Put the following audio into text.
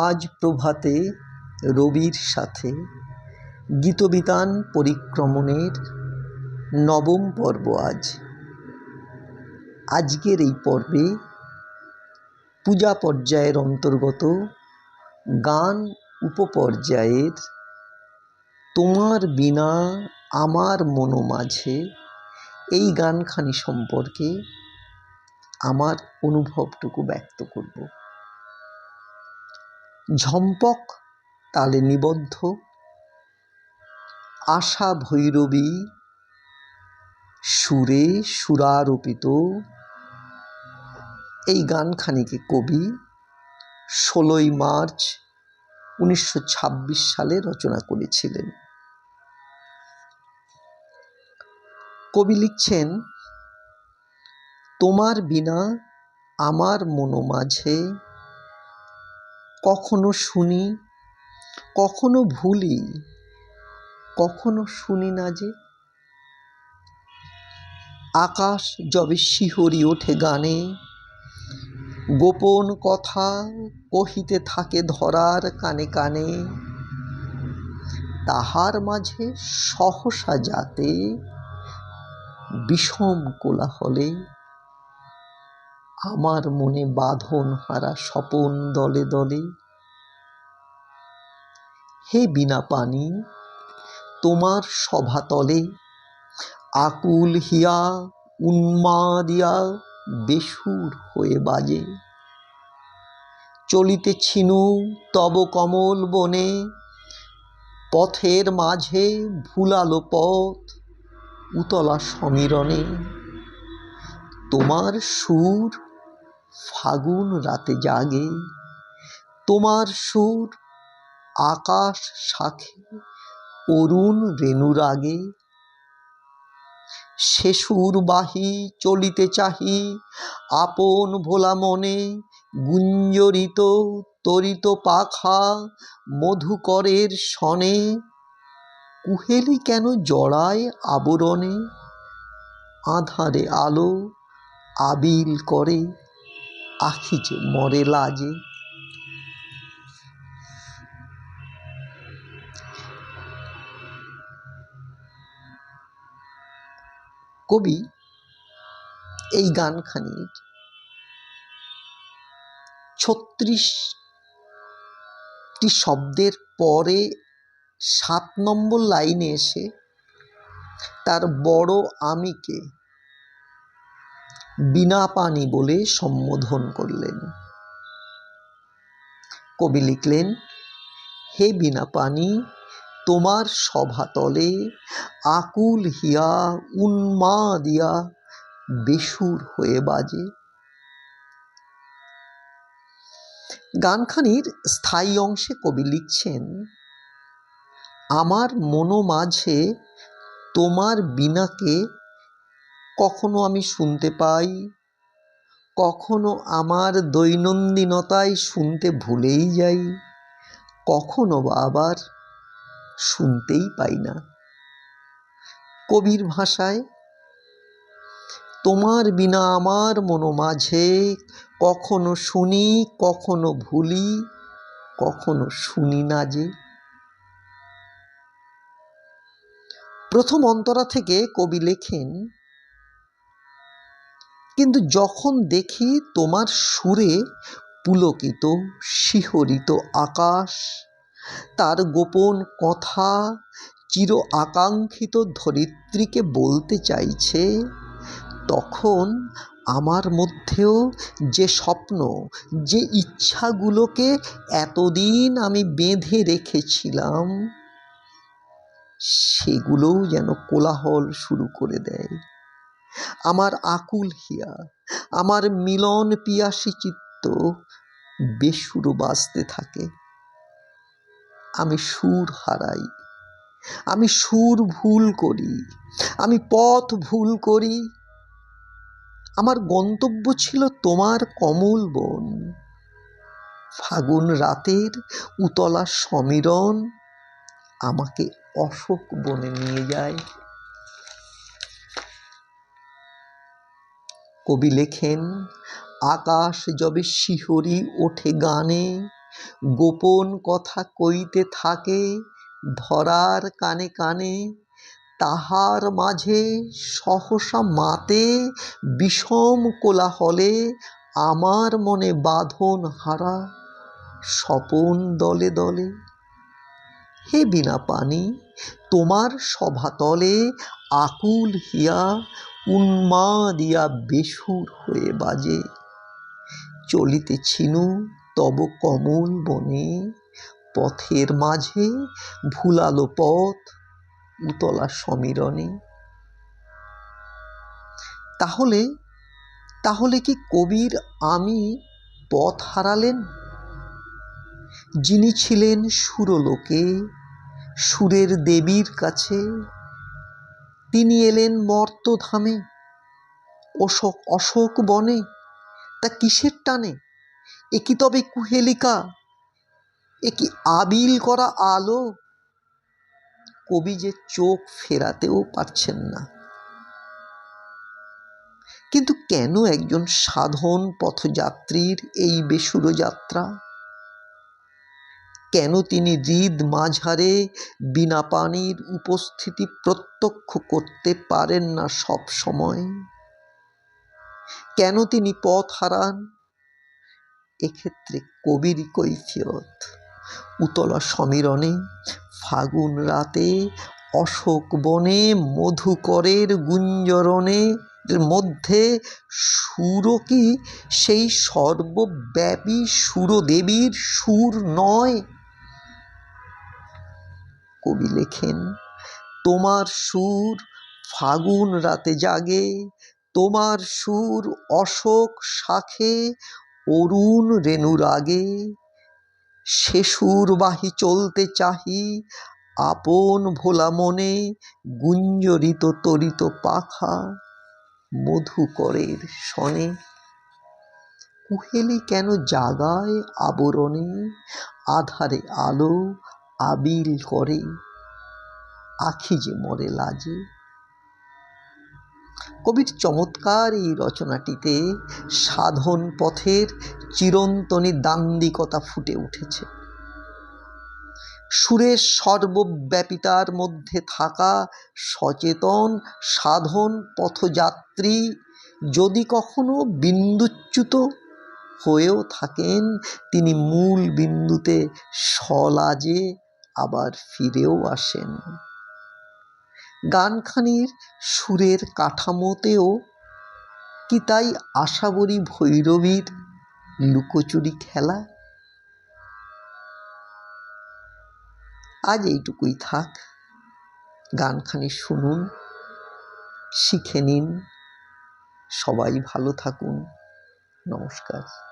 আজ প্রভাতে রবির সাথে গীতবিতান পরিক্রমণের নবম পর্ব আজ। আজকের এই পর্বে পূজা পর্যায়ের অন্তর্গত গান উপপর্যায়ের তোমার বিনা আমার মনো মাঝে এই গানখানি সম্পর্কে আমার অনুভবটুকু ব্যক্ত করব। ঝম্পক, তালে নিবদ্ধ। আশা ভৈরবী, সুরে সুরারোপিত। এই গানখানিকে কবি ষোলোই মার্চ উনিশশো ছাব্বিশ সালে রচনা করেছিলেন। কবি লিখছেন, তোমার বিনা আমার মনো মাঝে কখনো শুনি, কখনো ভুলি, কখনো শুনি না যে আকাশ যবে শিহরি ওঠে গানে, গোপন কথা কহিতে থাকে ধরার কানে কানে, তাহার মাঝে সহসা যাতে বিষম কোলাহলে আমার মনে বাঁধন হারা স্বপন দলে দলে। হে বিনা পানি, তোমার সভাতলে আকুল হিয়া উন্মাদিয়া বেসুর হয়ে বাজে। চলিতেছিনু তব কমল বনে, পথের মাঝে ভুলালো পথ উতলা সমীরণে। তোমার সুর ফাগুন রাতে জাগে, তোমার সুর আকাশ শাখে, অরুণ রেণুরাগে সে সুরবাহী চলিতে চাহি, আপন ভোলা মনে, গুঞ্জরিত, তরিত পাখা, মধুকরের সনে। কুহেলি কেন জড়ায় আবরণে? আধারে আলো আবিল করে। আখি যে, মরে লাজে। কবি এই গানখানির ছত্রিশটি শব্দের পরে সাত নম্বর লাইনে এসে তার বড় আমিকে বিনা পানি বলে সম্বোধন করলেন। কবি লিখলেন, হে বিনা পানি, তোমার সভাতলে আকুল হিয়া উন্মাদিয়া বেসুর হয়ে বাজে। গানখানির স্থায়ী অংশে কবি লিখছেন, আমার মনো মাঝে তোমার বিনাকে কখনো আমি শুনতে পাই, কখনো আমার দৈনন্দিনতায় শুনতে ভুলেই যাই, কখনো বা আবার শুনতেই পাই না। কবির ভাষায়, তোমার বিনা আমার মনো মাঝে কখনো শুনি, কখনো ভুলি, কখনো শুনি না যে। প্রথম অন্তরা থেকে কবি লেখেন কিন্তু যখন দেখি তোমার সুরে পুলকিত, শিহরিত আকাশ, তার গোপন কথা চির আকাঙ্ক্ষিত ধরিত্রীকে বলতে চাইছে, তখন আমার মধ্যেও যে স্বপ্ন, যে ইচ্ছাগুলোকে এতদিন আমি বেঁধে রেখেছিলাম, সেগুলোও যেন কোলাহল শুরু করে দেয়। আমার আকুল হিয়া, আমার মিলন পিয়াসী চিত্ত বেসুর বাজতে থাকে। আমি সুর হারাই, আমি সুর ভুল করি, আমি পথ ভুল করি। আমার গন্তব্য ছিল তোমার কমল বন, ফাগুন রাতের উতলা সমীরণ আমাকে অশোক বনে নিয়ে যায়। কবি লেখেন, আকাশ যবে শিহরি ওঠে গানে, গোপন কথা কইতে থাকে ধরার কানে কানে, তাহার মাঝে সহসা মাতে বিষম কোলাহলে আমার মনে বাঁধন হারা স্বপন দলে দলে। হে বিনা পানি, তোমার সভাতলে আকুল হিয়া উন্মাদিয়া বেসুর হয়ে বাজে। চলিতেছিনু তব কমল বনে, পথের মাঝে ভুলালো পথ উতলা সমীরণে। তাহলে তাহলে কি কবির আমি পথ হারালেন? যিনি ছিলেন সুরলোকে, সুরের দেবীর কাছে তিনি এলেন মর্তধামে অশোক অশোক বনে? তা কিসের টানে? এ কি তবে কুহেলিকা? এ কি আবিল করা আলো? কবি যে চোখ ফেরাতেও পারছেন না। কিন্তু কেন একজন সাধন পথযাত্রীর এই বেসুর যাত্রা? কেন তিনি হৃদ মাঝারে বিনা পানির উপস্থিতি প্রত্যক্ষ করতে পারেন না সব সময়? কেন তিনি পথ হারান? এক্ষেত্রে কবির কৈফিয়ত। উতলা সমীরণে, ফাগুন রাতে, অশোক বনে, মধুকরের গুঞ্জরণে মধ্যে সুর কি? সেই সর্বব্যাপী সুরদেবীর সুর নয়। কবি লেখেন, তোমার সুর ফাগুন রাতে জাগে, তোমার সুর অশোক শাখে, অরুণ রেণুর আগে সে সুরবাহি চলতে চাহি, আপন ভোলা মনে গুঞ্জরিত তরিত পাখা মধুকরের শনে কুহেলি কেন জাগায় আবরণে? আধারে আলো আবিল করে, আখি যে মরে লাজে। কবির চমৎকার এই রচনাটিতে সাধন পথের চিরন্তনী দান্দিকতা ফুটে উঠেছে। সুরের সর্বব্যাপিতার মধ্যে থাকা সচেতন সাধন পথযাত্রী যদি কখনো বিন্দুচ্যুত হয়েও থাকেন, তিনি মূল বিন্দুতে সলাজে আবার ফিরেও আসেন। গানখানির সুরের কাঠামোতেও কি তাই আশাবরী ভৈরবীর লুকোচুরি খেলা? আজ এইটুকুই থাক। গানখানি শুনুন, শিখে নিন। সবাই ভালো থাকুন। নমস্কার।